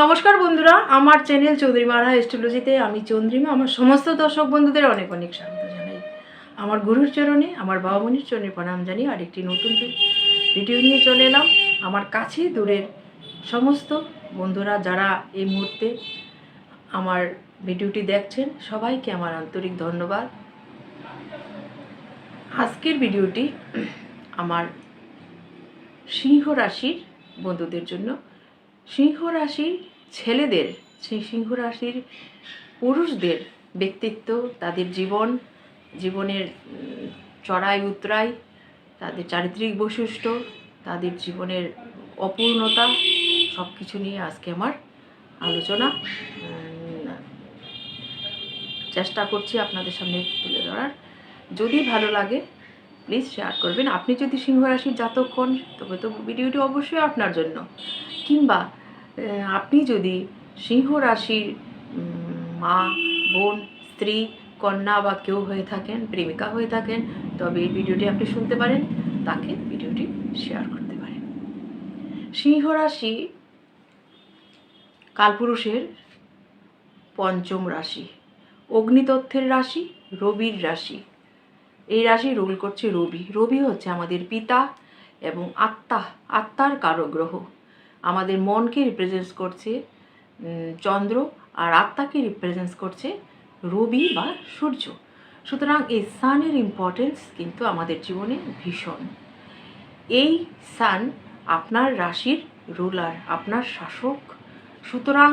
নমস্কার বন্ধুরা, আমার চ্যানেল চৌধুরী মারা এস্ট্রোলজিতে আমি চন্দ্রিমা, আমার সমস্ত দর্শক বন্ধুদের অনেক অনেক স্বাগত জানাই। আমার গুরুর চরণে, আমার বাবা মনির চরণে প্রণাম জানিয়ে আরেকটি নতুন ভিডিও নিয়ে চলে এলাম। আমার কাছে দূরের সমস্ত বন্ধুরা যারা এই মুহূর্তে আমার ভিডিওটি দেখছেন, সবাইকে আমার আন্তরিক ধন্যবাদ। আজকের ভিডিওটি আমার সিংহ রাশির বন্ধুদের জন্য। সিংহ রাশির ছেলেদের সেই সিংহ রাশির পুরুষদের ব্যক্তিত্ব, তাদের জীবন, জীবনের চড়াই, উতরাই, তাদের চারিত্রিক বৈশিষ্ট্য, তাদের জীবনের অপূর্ণতা সব কিছু নিয়ে আজকে আমার আলোচনা চেষ্টা করছি আপনাদের সামনে তুলে ধরার। যদি ভালো লাগে প্লিজ শেয়ার করবেন। আপনি যদি সিংহ রাশির জাতক হন, তবে তো ভিডিওটি অবশ্যই আপনার জন্য। কিংবা আপনি যদি সিংহ রাশির মা, বোন, স্ত্রী, কন্যা বা কেউ হয়ে থাকেন, প্রেমিকা হয়ে থাকেন, তবে এই ভিডিওটি আপনি শুনতে পারেন, তাকে ভিডিওটি শেয়ার করতে পারেন। সিংহ রাশি কালপুরুষের পঞ্চম রাশি, অগ্নিতত্ত্বের রাশি, রবির রাশি। এই রাশি রুল করছে রবি। রবি হচ্ছে আমাদের পিতা এবং আত্মা, আত্মার কারও গ্রহ আমাদের মনকে রিপ্রেজেন্ট করছে চন্দ্র আর আত্মাকে রিপ্রেজেন্ট করছে রবি বা সূর্য। সুতরাং এই সানের ইম্পর্টেন্স কিন্তু আমাদের জীবনে ভীষণ। এই সান আপনার রাশির রুলার আপনার শাসক। সুতরাং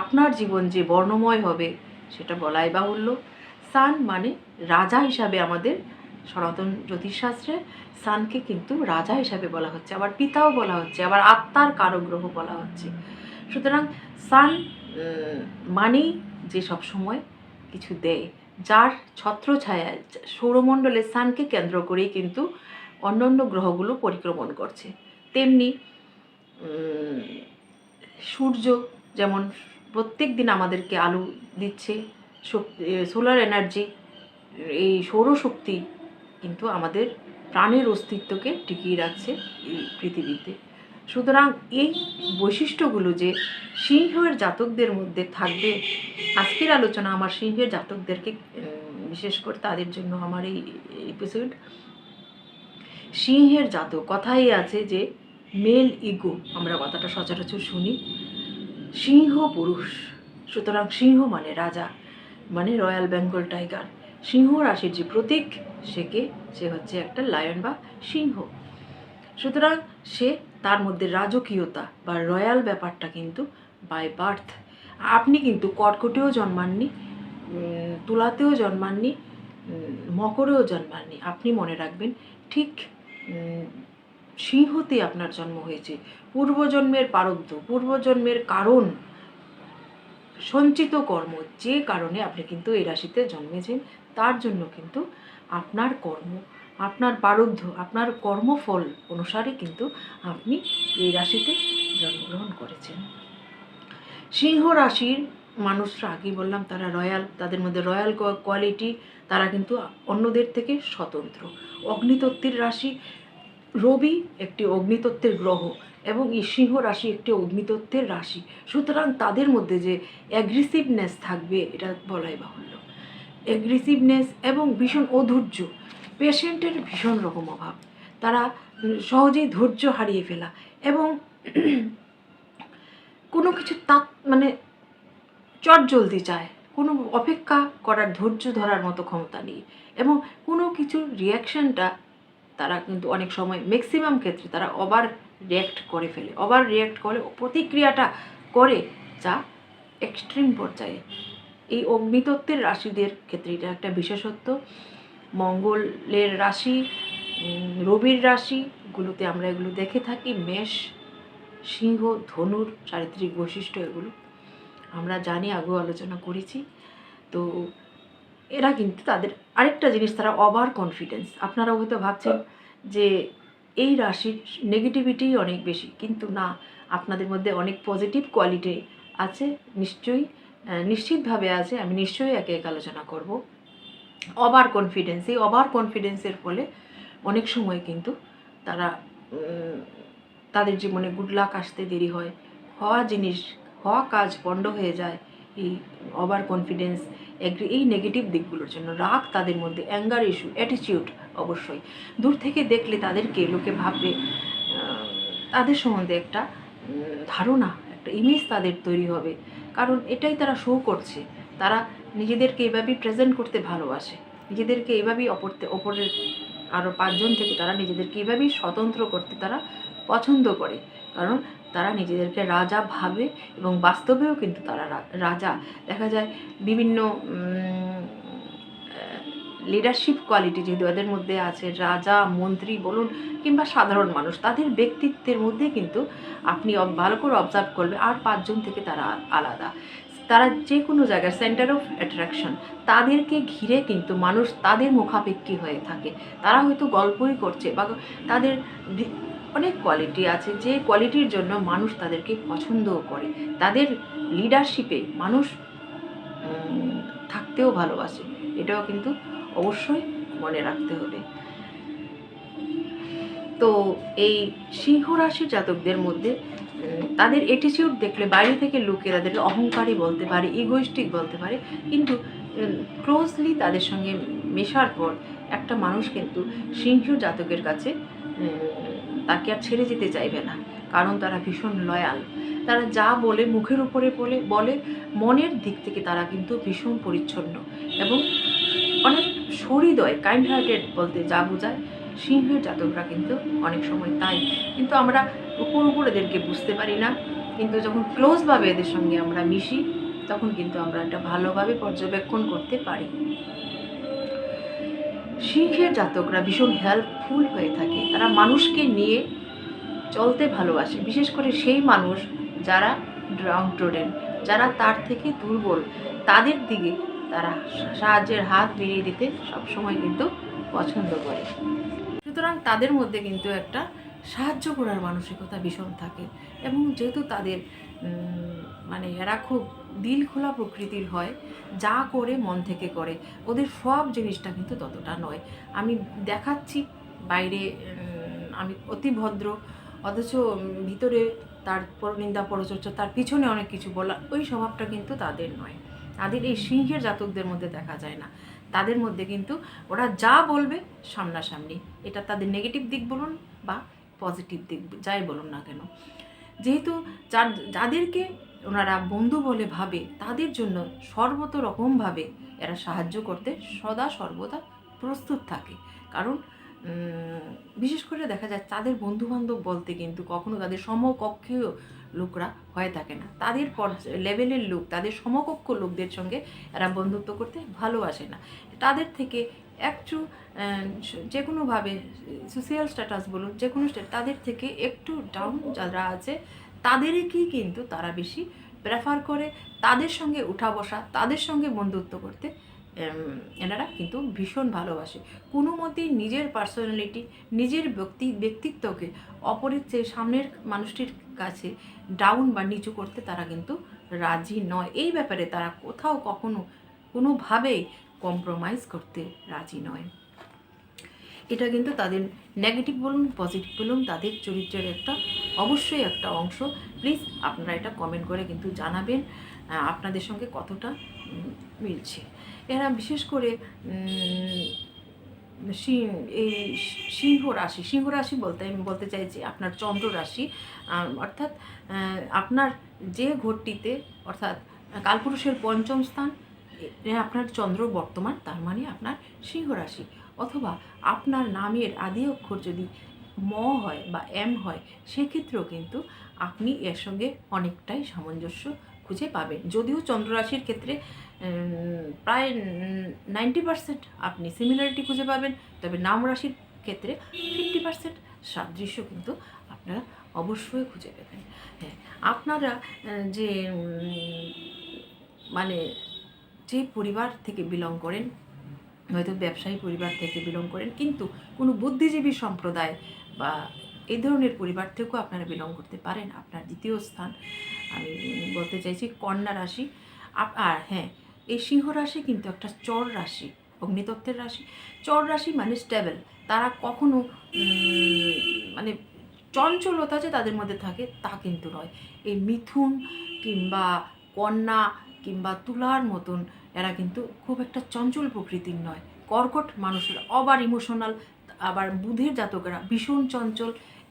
আপনার জীবন যে বর্ণময় হবে, সেটা বলাই বাহুল্য। সান মানে রাজা হিসাবে আমাদের সনাতন জ্যোতিষশাস্ত্রে সানকে কিন্তু রাজা হিসাবে বলা হচ্ছে, আবার পিতাও বলা হচ্ছে, আবার আত্মার কারগ্রহ বলা হচ্ছে। সুতরাং সান মানেই যে সব সময় কিছু দেয়, যার ছত্রছায়া সৌরমণ্ডলে সানকে কেন্দ্র করেই কিন্তু অন্য অন্য গ্রহগুলো পরিক্রমণ করছে। তেমনি সূর্য যেমন প্রত্যেক দিন আমাদেরকে আলো দিচ্ছে সোলার এনার্জি এই সৌরশক্তি কিন্তু আমাদের প্রাণের অস্তিত্বকে টিকিয়ে রাখছে এই পৃথিবীতে। সুতরাং এই বৈশিষ্ট্যগুলো যে সিংহের জাতকদের মধ্যে থাকবে, আজকের আলোচনা আমার সিংহের জাতকদেরকে বিশেষ করে তাদের জন্য আমার এই এপিসোড সিংহের জাতক। কথাই আছে যে মেল ইগো আমরা কথাটা সচরাচর শুনি, সিংহ পুরুষ। সুতরাং সিংহ মানে রাজা মানে রয়্যাল বেঙ্গল টাইগার সিংহ রাশির যে প্রতীক, সেকে সে হচ্ছে একটা লায়ন বা সিংহ। সুতরাং সে তার মধ্যে রাজকীয়তা বা রয়্যাল ব্যাপারটা কিন্তু বাই বার্থ আপনি কিন্তু কর্কটেও জন্মাননি তুলাতেও জন্মাননি মকরেও জন্মাননি। আপনি মনে রাখবেন, ঠিক সিংহতে আপনার জন্ম হয়েছে। পূর্বজন্মের প্রারব্ধ পূর্বজন্মের কারণ, সঞ্চিত কর্ম, যে কারণে আপনি কিন্তু এই রাশিতে জন্মেছেন। তার জন্য কিন্তু আপনার কর্ম, আপনার প্রারব্ধ আপনার কর্মফল অনুসারে কিন্তু আপনি এই রাশিতে জন্মগ্রহণ করেছেন। সিংহ রাশির মানুষরা, আগেই বললাম তারা রয়্যাল, তাদের মধ্যে রয়্যাল কোয়ালিটি, তারা কিন্তু অন্যদের থেকে স্বতন্ত্র। অগ্নিতত্ত্বের রাশি, রবি একটি অগ্নিতত্ত্বের গ্রহ এবং এই সিংহ রাশি একটি অগ্নিতত্ত্বের রাশি। সুতরাং তাদের মধ্যে যে অ্যাগ্রেসিভনেস থাকবে, এটা বলাই বাহুল্য। অ্যাগ্রেসিভনেস এবং ভীষণ অধৈর্য। পেশেন্টের ভীষণ রকম অভাব। তারা সহজেই ধৈর্য হারিয়ে ফেলা এবং কোনো কিছু তাৎ মানে চট জলদি চায়। কোনো অপেক্ষা করার ধৈর্য ধরার মতো ক্ষমতা নেই এবং কোনো কিছুর রিয়াকশানটা তারা কিন্তু অনেক সময় ম্যাক্সিমাম ক্ষেত্রে তারা ওভার রিয়াক্ট করে ফেলে। ওভার রিয়াক্ট করে, প্রতিক্রিয়াটা করে যা এক্সট্রিম পর্যায়ে এই অগ্নিতত্ত্বের রাশিদের ক্ষেত্রে এটা একটা বিশেষত্ব। মঙ্গলের রাশি রবির রাশিগুলোতে আমরা এগুলো দেখে থাকি। মেষ, সিংহ, ধনুর চারিত্রিক বৈশিষ্ট্য এগুলো আমরা জানি, আগেও আলোচনা করেছি। তো এরা কিন্তু তাদের আরেকটা জিনিস, তারা ওভার কনফিডেন্স আপনারা হয়তো ভাবছেন যে এই রাশির নেগেটিভিটি অনেক বেশি, কিন্তু না, আপনাদের মধ্যে অনেক পজিটিভ কোয়ালিটি আছে, নিশ্চয়ই। নিশ্চিতভাবে আছে, আমি নিশ্চয়ই একে এক আলোচনা করব। ওভার কনফিডেন্স এই ওভার কনফিডেন্সের ফলে অনেক সময় কিন্তু তারা তাদের জীবনে গুড লাক আসতে দেরি হয়, হওয়া জিনিস, হওয়া কাজ পণ্ড হয়ে যায়, এই ওভার কনফিডেন্স এগ্রি এই নেগেটিভ দিকগুলোর জন্য। রাগ তাদের মধ্যে অ্যাঙ্গার ইস্যু অ্যাটিটিউড অবশ্যই। দূর থেকে দেখলে তাদেরকে, লোকে ভাববে তাদের সম্বন্ধে একটা ধারণা, একটা ইমেজ তাদের তৈরি হবে। কারণ এটাই তারা শো করছে। তারা নিজেদেরকে এভাবেই প্রেজেন্ট করতে ভালোবাসে। নিজেদেরকে এভাবেই অপরতে অপরের আরও পাঁচজন থেকে তারা নিজেদেরকে এভাবেই স্বতন্ত্র করতে তারা পছন্দ করে। কারণ তারা নিজেদেরকে রাজা ভাবে এবং বাস্তবেও কিন্তু তারা রাজা। দেখা যায় বিভিন্ন লিডারশিপ কোয়ালিটি যেহেতু এদের মধ্যে আছে, রাজা, মন্ত্রী বলুন কিংবা সাধারণ মানুষ, তাদের ব্যক্তিত্বের মধ্যে কিন্তু আপনি ভালো করে অবজার্ভ করবে আর পাঁচজন থেকে তারা আলাদা। তারা যে কোনো জায়গায় সেন্টার অফ অ্যাট্রাকশন তাদেরকে ঘিরে কিন্তু মানুষ তাদের মুখাপেক্ষী হয়ে থাকে। তারা হয়তো গল্পই করছে বা তাদের অনেক কোয়ালিটি আছে, যে কোয়ালিটির জন্য মানুষ তাদেরকে পছন্দও করে। তাদের লিডারশিপে মানুষ থাকতেও ভালোবাসে। এটাও কিন্তু অবশ্যই মনে রাখতে হবে। তো এই সিংহ রাশির জাতকদের মধ্যে তাদের অ্যাটিটিউড দেখলে বাইরে থেকে লোকে তাদের অহংকারী বলতে পারে ইগোইস্টিক বলতে পারে। কিন্তু ক্লোজলি তাদের সঙ্গে মেশার পর একটা মানুষ কিন্তু সিংহ জাতকের কাছে তাকে আর ছেড়ে যেতে চাইবে না। কারণ তারা ভীষণ লয়াল তারা যা বলে মুখের উপরে বলে বলে, মনের দিক থেকে তারা কিন্তু ভীষণ পরিচ্ছন্ন। এবং অনেক সহৃদয় কাইন্ড হার্টেড বলতে যা বোঝায়, সিংহের জাতকরা কিন্তু অনেক সময় তাই। কিন্তু আমরা উপর উপর এদেরকে বুঝতে পারি না। কিন্তু যখন ক্লোজভাবে এদের সঙ্গে আমরা মিশি, তখন কিন্তু আমরা একটা ভালোভাবে পর্যবেক্ষণ করতে পারি। সিংহের জাতকরা ভীষণ হেল্পফুল হয়ে থাকে। তারা মানুষকে নিয়ে চলতে ভালোবাসে। বিশেষ করে সেই মানুষ যারা ড্রাউন যারা তার থেকে দুর্বল, তাদের দিকে তারা সাহায্যের হাত বেরিয়ে দিতে সবসময় কিন্তু পছন্দ করে। সুতরাং তাদের মধ্যে কিন্তু একটা সাহায্য করার মানসিকতা ভীষণ থাকে এবং যেহেতু তাদের মানে এরা খুব দিল খোলা প্রকৃতির হয়, যা করে মন থেকে করে, ওদের সব জিনিসটা কিন্তু ততটা নয়। আমি দেখাচ্ছি বাইরে আমি অতি ভদ্র, অথচ ভিতরে তার পরনিন্দা পরচর্চা, তার পিছনে অনেক কিছু বলা ওই স্বভাবটা কিন্তু তাদের নয়। তাদের এই সিংহের জাতকদের মধ্যে দেখা যায় না। তাদের মধ্যে কিন্তু ওরা যা বলবে সামনাসামনি। এটা তাদের নেগেটিভ দিক বলুন বা পজিটিভ দিক, যাই বলুন না কেন। যেহেতু যার, যাদেরকে ওনারা বন্ধু বলে ভাবে, তাদের জন্য সর্বত রকমভাবে এরা সাহায্য করতে সদা সর্বদা প্রস্তুত থাকে। কারণ বিশেষ করে দেখা যায় তাদের বন্ধু বান্ধব বলতে কিন্তু কখনো তাদের সমকক্ষীয় লোকরা হয়ে থাকে না। তাদের লেভেলের লোক, তাদের সমকক্ষ লোকদের সঙ্গে এরা বন্ধুত্ব করতে ভালোবাসে না। তাদের থেকে একটু যে কোনোভাবে সোশিয়াল স্ট্যাটাস বলুন, যে কোনো তাদের থেকে একটু ডাউন যারা আছে, তাদেরকেই কিন্তু তারা বেশি প্রেফার করে তাদের সঙ্গে উঠা বসা, তাদের সঙ্গে বন্ধুত্ব করতে এনারা কিন্তু ভীষণ ভালোবাসে। কোনো মতেই নিজের পার্সোনালিটি নিজের ব্যক্তি, ব্যক্তিত্বকে অপরের চেয়ে সামনের মানুষটির কাছে ডাউন বা নিচু করতে তারা কিন্তু রাজি নয়। এই ব্যাপারে তারা কোথাও কখনো কোনোভাবেই কম্প্রোমাইজ করতে রাজি নয়। এটা কিন্তু তাদের নেগেটিভ বলুন পজিটিভ বলুন, তাদের চরিত্রের একটা, অবশ্যই একটা অংশ। প্লিজ আপনারা এটা কমেন্ট করে কিন্তু জানাবেন আপনাদের সঙ্গে কতটা মিলছে। এরা বিশেষ করে এই সিংহ রাশি সিংহ রাশি বলতে আমি বলতে চাইছি আপনার চন্দ্র রাশি অর্থাৎ আপনার যে ঘরটিতে, অর্থাৎ, কালপুরুষের পঞ্চম স্থান আপনার চন্দ্র বর্তমান, তার মানে আপনার সিংহ রাশি, অথবা আপনার নামের আদি অক্ষর যদি ম হয় বা এম হয়, সেক্ষেত্রেও কিন্তু আপনি এর সঙ্গে অনেকটাই সামঞ্জস্য খুঁজে পাবেন। যদিও চন্দ্ররাশির ক্ষেত্রে প্রায় নাইনটি পার্সেন্ট আপনি সিমিলারিটি খুঁজে পাবেন, তবে নাম রাশির ক্ষেত্রে ফিফটি পার্সেন্ট সাদৃশ্য কিন্তু আপনারা অবশ্যই খুঁজে পেবেন। হ্যাঁ আপনারা যে মানে যে পরিবার থেকে বিলং করেন, হয়তো ব্যবসায়ী পরিবার থেকে বিলং করেন, কিন্তু কোনো বুদ্ধিজীবী সম্প্রদায় বা এই ধরনের পরিবার থেকেও আপনারা বিলং করতে পারেন, আপনার দ্বিতীয় স্থান। আমি বলতে চাইছি কন্যা রাশি আর হ্যাঁ এই সিংহ রাশি কিন্তু একটা চর রাশি, অগ্নিতত্ত্বের রাশি। চর রাশি মানে স্টেবল তারা কখনো মানে চঞ্চলতা যে তাদের মধ্যে থাকে তা কিন্তু নয়। এই মিথুন কিংবা কন্যা কিংবা তুলার মতন, এরা কিন্তু খুব একটা চঞ্চল প্রকৃতির নয়। কর্কট মানুষের, আবার ইমোশনাল আবার বুধের জাতকেরা ভীষণ চঞ্চল।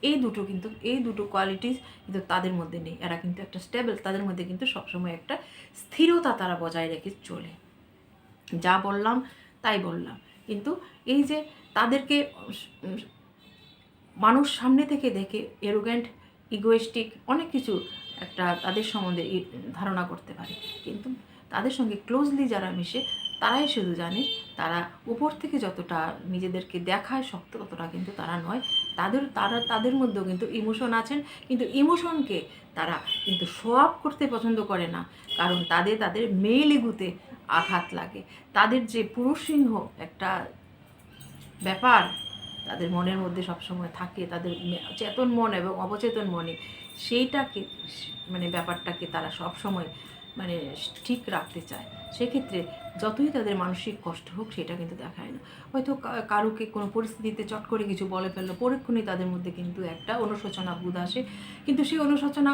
এই দুটো কিন্তু, এই দুটো কোয়ালিটিস কিন্তু তাদের মধ্যে নেই। এরা কিন্তু একটা স্টেবল তাদের মধ্যে কিন্তু সবসময় একটা স্থিরতা তারা বজায় রেখে চলে। যা বললাম, তাই বললাম। কিন্তু এই যে তাদেরকে মানুষ সামনে থেকে দেখে এরোগ্যান্ট ইগোয়েস্টিক অনেক কিছু একটা তাদের সম্বন্ধে ধারণা করতে পারে। কিন্তু তাদের সঙ্গে ক্লোজলি যারা মিশে তারাই শুধু জানে, তারা উপর থেকে যতটা নিজেদেরকে দেখায় শক্ত ততটা কিন্তু তারা নয়। তাদের, তারা, তাদের মধ্যেও কিন্তু ইমোশন আছেন, কিন্তু ইমোশনকে তারা কিন্তু শো করতে পছন্দ করে না। কারণ তাদের তাদের মেয়ে লিগুতে আঘাত লাগে। তাদের যে পুরুষ সিংহ একটা ব্যাপার তাদের মনের মধ্যে সবসময় থাকে, তাদের চেতন মন এবং অবচেতন মনে, সেইটাকে মানে ব্যাপারটাকে তারা সবসময় মানে ঠিক রাখতে চায়। সেক্ষেত্রে যতই তাদের মানসিক কষ্ট হোক, সেটা কিন্তু দেখায় না। হয়তো কারুকে কোনো পরিস্থিতিতে চট করে কিছু বলে ফেলল, পরক্ষণে তাদের মধ্যে কিন্তু একটা অনুশোচনা বোধ আসে। কিন্তু সেই অনুশোচনা,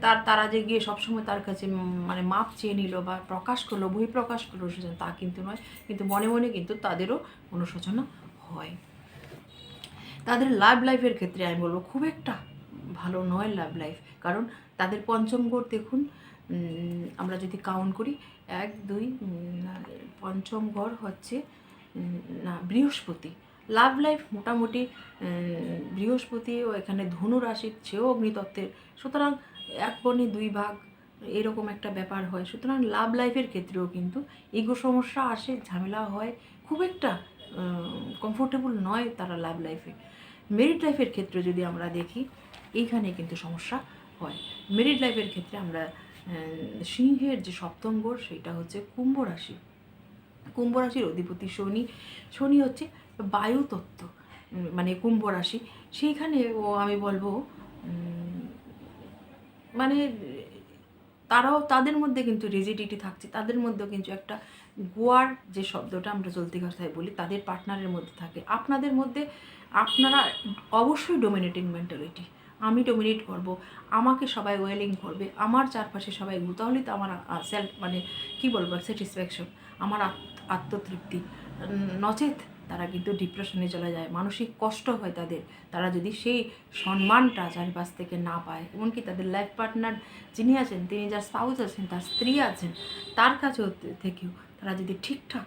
তার, তারা যে গিয়ে সবসময় তার কাছে মানে মাপ চেয়ে নিল বা প্রকাশ করল বই প্রকাশ করল অনুশোচনা তা কিন্তু নয়। কিন্তু মনে মনে কিন্তু তাদেরও অনুশোচনা হয়। তাদের লাভ লাইফের ক্ষেত্রে আমি বলব, খুব একটা ভালো নয় লাভ লাইফ কারণ তাদের পঞ্চম ঘর দেখুন আমরা যদি কাউন্ট করি, এক, দুই পঞ্চম ঘর হচ্ছে না, বৃহস্পতি। লাভ লাইফ মোটামুটি বৃহস্পতি ও এখানে ধনু রাশির সেও অগ্নিতত্ত্বের। সুতরাং এক বনে দুই ভাগ, এরকম একটা ব্যাপার হয়। সুতরাং লাভ লাইফের ক্ষেত্রেও কিন্তু ইগো সমস্যা আসে, ঝামেলা হয়। খুব একটা কমফোর্টেবল নয় তারা লাভ লাইফে মেরিট লাইফের ক্ষেত্রে যদি আমরা দেখি, এইখানে কিন্তু সমস্যা হয়। মেরিট লাইফের ক্ষেত্রে আমরা সিংহের যে সপ্তম সেটা হচ্ছে কুম্ভ রাশি। কুম্ভ রাশির অধিপতি শনি। শনি হচ্ছে বায়ু তত্ত্ব মানে কুম্ভ রাশি। সেইখানে ও আমি বলব মানে তারাও, তাদের মধ্যে কিন্তু রিজিডিটি থাকছে। তাদের মধ্যেও কিন্তু একটা গোয়ার যে শব্দটা আমরা চলতি কথায় বলি, তাদের পার্টনারের মধ্যে থাকে। আপনাদের মধ্যে আপনারা অবশ্যই ডোমিনেটিং মেন্টালিটি আমি ডোমিনেট করব, আমাকে সবাই ওয়েলিং করবে, আমার চারপাশে সবাই ঘুরতে তাহলেই তো আমার সেলফ মানে কি বলব স্যাটিসফ্যাকশন আমার আত্ম- আত্মতৃপ্তি। নচেত তারা কিন্তু ডিপ্রেশনে চলে যায়, মানসিক কষ্ট হয় তাদের, তারা যদি সেই সম্মানটা চারিপাশ থেকে না পায়, এমনকি তাদের লাইফ পার্টনার যিনি আছেন, তিনি যার স্পাউস আছেন, তার স্ত্রী আছেন, তার কাছেও থেকেও তারা যদি ঠিকঠাক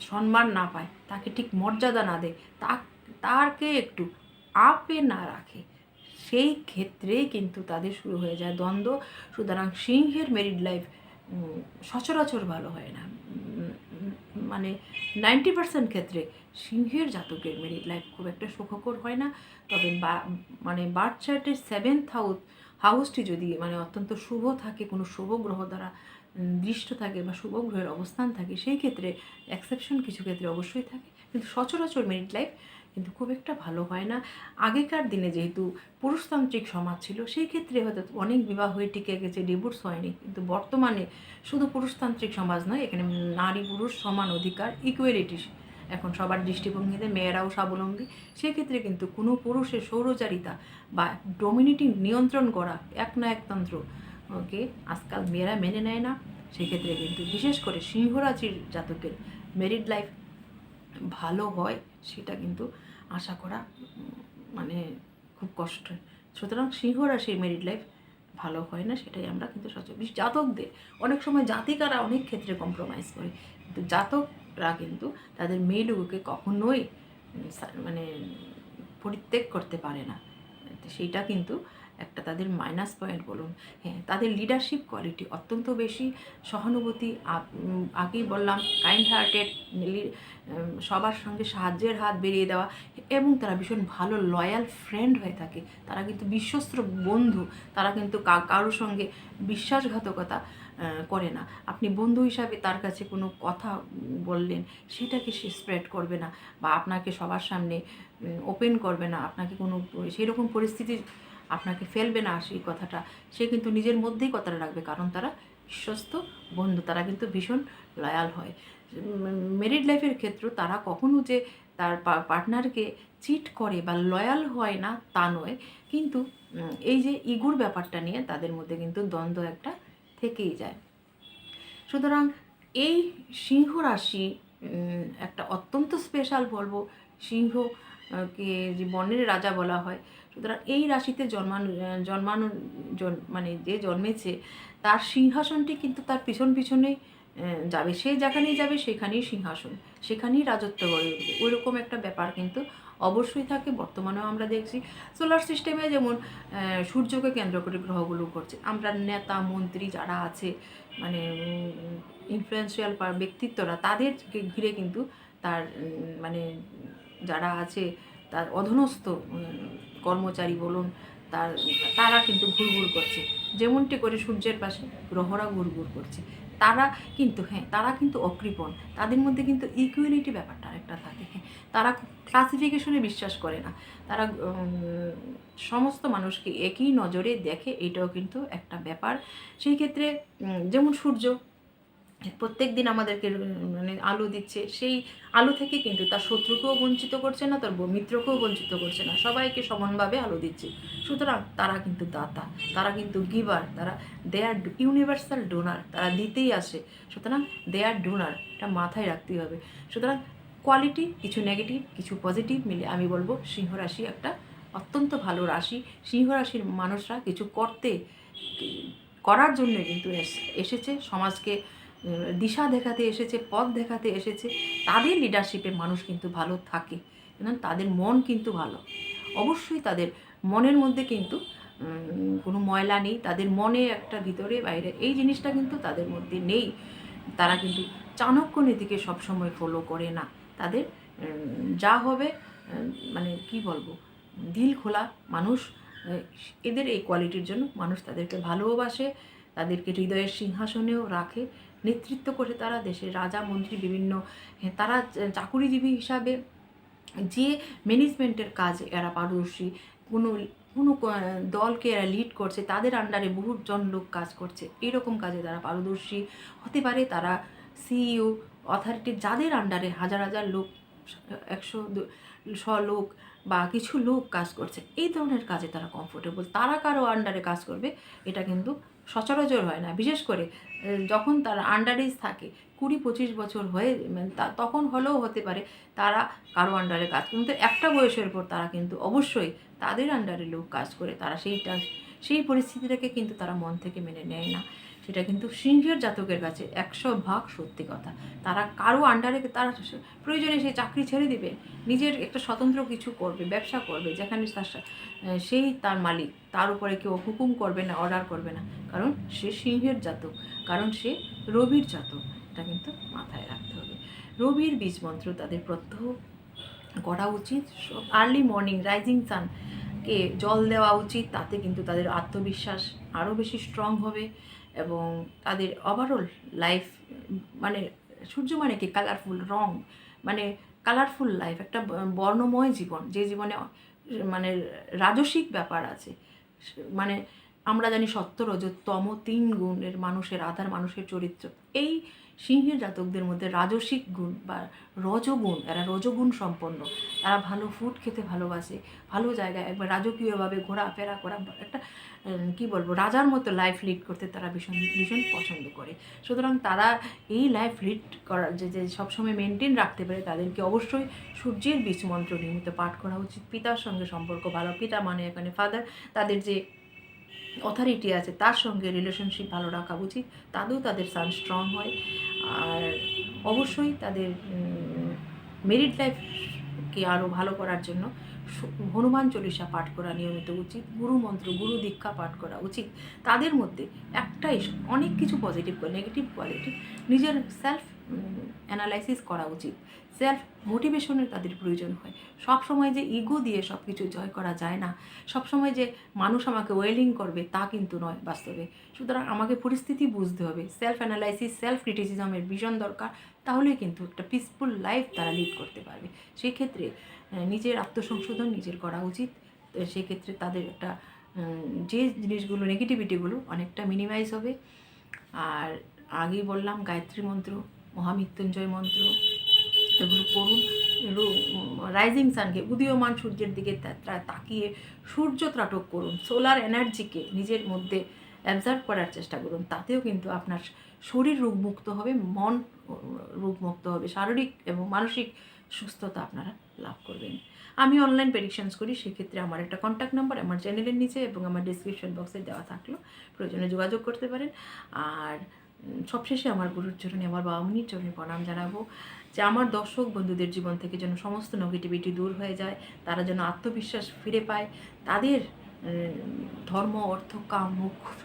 সম্মান না পায়, তাকে ঠিক মর্যাদা না দেয় তা তারকে একটু আপে না রাখে সেই ক্ষেত্রেই কিন্তু তাদের শুরু হয়ে যায় দ্বন্দ্ব। সুতরাং সিংহের মেরিড লাইফ সচরাচর ভালো হয় না। মানে নাইনটি পার্সেন্ট ক্ষেত্রে সিংহের জাতকের মেরিড লাইফ খুব একটা সুখকর হয় না। তবে বা- মানে বার্থ চার্টের সেভেন্থ হাউস হাউসটি যদি মানে অত্যন্ত শুভ থাকে, কোনো শুভ গ্রহ দ্বারা দৃষ্ট থাকে বা শুভ গ্রহের অবস্থান থাকে, সেই ক্ষেত্রে এক্সেপশন কিছু ক্ষেত্রে অবশ্যই থাকে। কিন্তু সচরাচর মেরিড লাইফ কিন্তু খুব একটা ভালো হয় না। আগেকার দিনে যেহেতু পুরুষতান্ত্রিক সমাজ ছিল, সেই ক্ষেত্রে হয়তো অনেক বিবাহ হয়ে টিকে গেছে ডিভোর্স হয়নি। কিন্তু বর্তমানে শুধু পুরুষতান্ত্রিক সমাজ নয়, এখানে নারী পুরুষ সমান অধিকার ইকুয়ালিটি এখন সবার দৃষ্টিভঙ্গিতে, মেয়েরাও স্বাবলম্বী। সেক্ষেত্রে কিন্তু কোনো পুরুষের সৌরচারিতা বা ডোমিনেটিং নিয়ন্ত্রণ করা এক না একতন্ত্র ওকে, আজকাল মেয়েরা মেনে নেয় না। সেক্ষেত্রে কিন্তু বিশেষ করে সিংহরাশির জাতকের মেরিড লাইফ ভালো হয়। সেটা কিন্তু আশা করা মানে খুব কষ্ট। সুতরাং সিংহরা সেই মেরিড লাইফ ভালো হয় না, সেটাই আমরা কিন্তু সচেতন। জাতকদের, অনেক সময় জাতিকারা অনেক ক্ষেত্রে কম্প্রোমাইজ করে। কিন্তু জাতকরা কিন্তু তাদের মেয়েটুকুকে কখনোই মানে পরিত্যাগ করতে পারে না। সেইটা কিন্তু একটা তাদের মাইনাস পয়েন্ট বলুন। হ্যাঁ তাদের লিডারশিপ কোয়ালিটি অত্যন্ত বেশি। সহানুভূতি আগেই বললাম কাইন্ড হার্টেড সবার সঙ্গে সাহায্যের হাত বেরিয়ে দেওয়া এবং তারা ভীষণ ভালো লয়াল ফ্রেন্ড হয়ে থাকে। তারা কিন্তু বিশ্বস্ত বন্ধু। তারা কিন্তু কারোর সঙ্গে বিশ্বাসঘাতকতা করে না। আপনি বন্ধু হিসাবে তার কাছে কোনো কথা বললেন, সেটাকে সে স্প্রেড করবে না বা আপনাকে সবার সামনে ওপেন করবে না। আপনাকে কোনো সেরকম পরিস্থিতি আপনাকে ফেলবে না সেই কথাটা। সে কিন্তু নিজের মধ্যেই কথাটা রাখবে, কারণ তারা বিশ্বস্ত বন্ধু, তারা কিন্তু ভীষণ লয়াল হয়। মেরিড লাইফের ক্ষেত্রে তারা কখনো যে তার পার্টনারকে চিট করে বা লয়াল হয় না, তা নয়। কিন্তু এই যে ইগুর ব্যাপারটা নিয়ে তাদের মধ্যে কিন্তু দ্বন্দ্ব একটা থেকেই যায়। সুতরাং এই সিংহ রাশি একটা অত্যন্ত স্পেশাল বলব। সিংহকে যে বর্ণের রাজা বলা হয় সুতরাং এই রাশিতে জন্মানো জন্মানো জন- মানে যে জন্মেছে তার সিংহাসনটি কিন্তু তার পিছন পিছনেই আহ, যাবে। সে যেখানেই যাবে সেখানেই সিংহাসন সেখানেই রাজত্ব গড়ে উঠবে। ওইরকম একটা ব্যাপার কিন্তু অবশ্যই থাকে বর্তমানেও আমরা দেখছি। সোলার সিস্টেমে যেমন সূর্যকে কেন্দ্র করে গ্রহগুলো করছে আমরা নেতা মন্ত্রী যারা আছে মানে ইনফ্লুয়েন্সিয়াল ব্যক্তিত্বরা তাদেরকে ঘিরে কিন্তু তার মানে যারা আছে তার অধনস্থ কর্মচারী বলুন, তার, তারা কিন্তু ঘুরঘুর করছে। যেমনটি করে সূর্যের পাশে গ্রহরা ঘুরঘুর করছে। তারা কিন্তু হ্যাঁ তারা কিন্তু অকৃপণ। তাদের মধ্যে কিন্তু ইকুয়ালিটি ব্যাপারটা একটা থাকে হ্যাঁ। তারা ক্লাসিফিকেশনে বিশ্বাস করে না। তারা সমস্ত মানুষকে একই নজরে দেখে, এটাও কিন্তু একটা ব্যাপার। সেই ক্ষেত্রে যেমন সূর্য প্রত্যেক দিন আমাদেরকে মানে আলো দিচ্ছে। সেই আলো থেকে কিন্তু তার শত্রুকেও বঞ্চিত করছে না, তার মিত্রকেও বঞ্চিত করছে না। সবাইকে সমানভাবে আলো দিচ্ছে। সুতরাং তারা কিন্তু দাতা, তারা কিন্তু গিভার, তারা দে আর ইউনিভার্সাল ডোনার, তারা দিতেই আসে। সুতরাং দে আর ডোনার, এটা মাথায় রাখতেই হবে। সুতরাং কোয়ালিটি, কিছু নেগেটিভ, কিছু পজিটিভ মিলে আমি বলব, সিংহ রাশি একটা অত্যন্ত ভালো রাশি। সিংহ রাশির মানুষরা কিছু করতে, করার জন্য কিন্তু এস- এসেছে। সমাজকে দিশা দেখাতে এসেছে, পথ দেখাতে এসেছে। তাদের লিডারশিপে মানুষ কিন্তু ভালো থাকে। তাদের মন কিন্তু ভালো। অবশ্যই তাদের মনের মধ্যে কিন্তু কোনো ময়লা নেই। তাদের মনে একটা ভিতরে বাইরে। এই জিনিসটা কিন্তু তাদের মধ্যে নেই। তারা কিন্তু চাণক্য নীতিকে সবসময় ফলো করে না। তাদের যা হবে মানে কি বলব, দিল খোলা মানুষ, এদের এই কোয়ালিটির জন্য মানুষ তাদেরকে ভালোবাসে, তাদেরকে হৃদয়ের সিংহাসনেও রাখে। নেতৃত্ব করে তারা দেশের রাজা, মন্ত্রী, বিভিন্ন তারা চাকুরিজীবী হিসাবে যে ম্যানেজমেন্টের কাজ এরা পারদর্শী, কোনো কোনো দলকে এরা লিড করছে, তাদের আন্ডারে বহুজন লোক কাজ করছে, এইরকম কাজে তারা পারদর্শী। হতে পারে তারা সিইও অথরিটি যাদের আন্ডারে হাজার হাজার লোক, একশো শ লোক বা কিছু লোক কাজ করছে, এই ধরনের কাজে তারা কমফোর্টেবল তারা কারও আন্ডারে কাজ করবে, এটা কিন্তু সচরাচর হয় না। বিশেষ করে যখন তারা আন্ডারেজ থাকে, কুড়ি পঁচিশ বছর হয়ে মানে তখন হলেও হতে পারে তারা কারও আন্ডারে কাজ কিন্তু একটা বয়সের পর তারা কিন্তু অবশ্যই তাদের আন্ডারে লোক কাজ করে, তারা সেইটা সেই পরিস্থিতিটাকে কিন্তু তারা মন থেকে মেনে নেয় না। সেটা কিন্তু সিংহের জাতকের কাছে একশো ভাগ সত্যি কথা। তারা কারও আন্ডারে তারা প্রয়োজনে সেই চাকরি ছেড়ে দিবে, নিজের একটা স্বতন্ত্র কিছু করবে, ব্যবসা করবে, যেখানে তার সেই তার মালিক, তার উপরে কেউ হুকুম করবে না অর্ডার করবে না। কারণ সে সিংহের জাতক, কারণ সে রবির জাতক, এটা কিন্তু মাথায় রাখতে হবে। রবির বীজ মন্ত্র তাদের প্রত্যহ করা উচিত। আর্লি মর্নিং রাইজিং সানকে জল দেওয়া উচিত, তাতে কিন্তু তাদের আত্মবিশ্বাস আরও বেশি স্ট্রং হবে। এবং তাদের ওভারঅল লাইফ মানে সূর্য মানে কি কালারফুল রং মানে কালারফুল লাইফ একটা বর্ণময় জীবন, যে জীবনে মানে রাজসিক ব্যাপার আছে। মানে আমরা জানি সত্য তম তিন গুণের মানুষের, আধার মানুষের চরিত্র। এই সিংহের জাতকদের মধ্যে রাজসিক গুণ বা রজগুণ, এরা রজগুণ সম্পন্ন। তারা ভালো ফুড খেতে ভালোবাসে, ভালো জায়গায়, একবার রাজকীয়ভাবে ঘোরাফেরা করা, একটা কি বলব, রাজার মতো লাইফ লিড করতে তারা ভীষণ ভীষণ পছন্দ করে। সুতরাং তারা এই লাইফ লিড করার যে যে সবসময় মেনটেন রাখতে পারে, তাদেরকে অবশ্যই সূর্যের বীজ মন্ত্র নিয়মিত পাঠ করা উচিত। পিতার সঙ্গে সম্পর্ক ভালো, পিতা মানে এখানে ফাদার তাদের যে অথরিটি আছে, তার সঙ্গে রিলেশনশিপ ভালো রাখা উচিত, তাতেও তাদের সান স্ট্রং হয়। আর অবশ্যই তাদের মেরিট লাইফকে আরও ভালো করার জন্য হনুমান চল্লিশা পাঠ করা নিয়মিত উচিত, গুরু মন্ত্র, গুরু দীক্ষা পাঠ করা উচিত। তাদের মধ্যে একটাই অনেক কিছু পজিটিভ নেগেটিভ কোয়ালিটি নিজের সেলফ অ্যানালাইসিস করা উচিত। সেলফ মোটিভেশনের তাদের প্রয়োজন হয়। সব সময় যে ইগো দিয়ে সব কিছু জয় করা যায় না সব সময় যে মানুষ আমাকে ওয়েলিং করবে তা কিন্তু নয় বাস্তবে। সুতরাং আমাকে পরিস্থিতি বুঝতে হবে। সেলফ অ্যানালাইসিস সেলফ ক্রিটিসিজমের ভীষণ দরকার। তাহলেই কিন্তু একটা পিসফুল লাইফ তারা লিড করতে পারবে। সেক্ষেত্রে নিজের আত্মসংশোধন নিজের করা উচিত। সেই তাদের একটা যে জিনিসগুলো নেগেটিভিটিগুলো অনেকটা মিনিমাইজ হবে। আর আগেই বললাম, গায়ত্রী মন্ত্র মহামৃত্যুঞ্জয় মন্ত্র এগুলো করুন রাইজিং সানকে উদীয়মান সূর্যের দিকে তাকিয়ে সূর্য ত্রাটক করুন। সোলার এনার্জিকে নিজের মধ্যে অ্যাবজার্ভ করার চেষ্টা করুন। তাতেও কিন্তু আপনার শরীর রোগমুক্ত হবে, মন রোগমুক্ত হবে, শারীরিক এবং মানসিক সুস্থতা আপনারা লাভ করবেন। আমি অনলাইন প্রেডিকশনস করি, সেক্ষেত্রে আমার একটা কন্ট্যাক্ট নাম্বার আমার চ্যানেলের নিচে এবং আমার ডিসক্রিপশন বক্সে দেওয়া থাকল। প্রয়োজনে যোগাযোগ করতে পারেন। আর সবশেষে আমার গুরুর চরণে, আমার বাবা মুনির চরণে প্রণাম জানাব যে আমার দর্শক বন্ধুদের জীবন থেকে যেন সমস্ত নেগেটিভিটি দূর হয়ে যায়, তারা যেন আত্মবিশ্বাস ফিরে পায়, তাদের ধর্ম, অর্থ, কাম মোক্ষ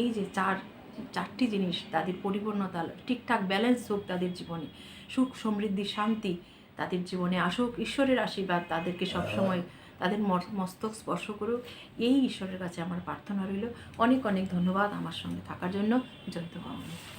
এই যে চার, চারটি জিনিস তাদের পরিপূর্ণতা, ঠিকঠাক ব্যালেন্স হোক তাদের জীবনে, সুখ, সমৃদ্ধি, শান্তি তাদের জীবনে আসুক, ঈশ্বরের আশীর্বাদ তাদেরকে সবসময় তাদের মস্তক স্পর্শ করুক এই ঈশ্বরের কাছে আমার প্রার্থনা রইল। অনেক অনেক ধন্যবাদ আমার সঙ্গে থাকার জন্য। জয়ন্ত ভবনী